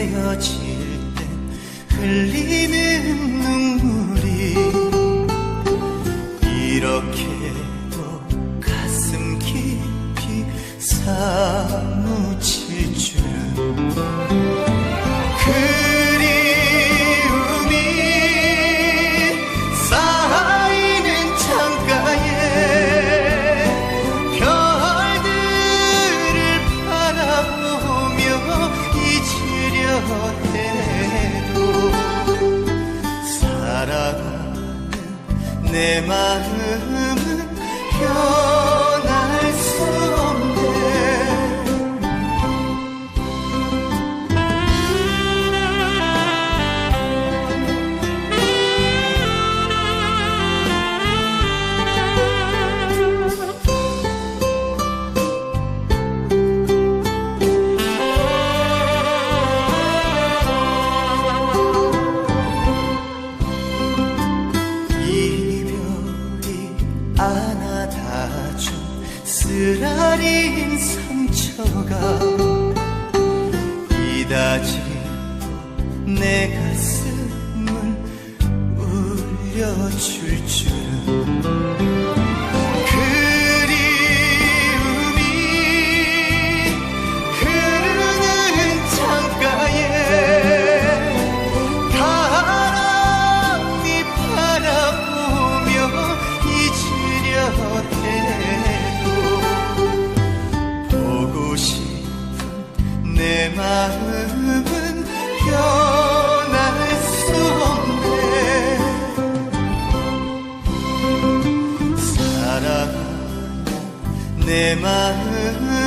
헤어질 때 흘리는 눈물이 이렇게 해도 살아가는 내 마음 쓰라린 상처가 이다지 내 가슴을 울려줄 줄은 내 마음.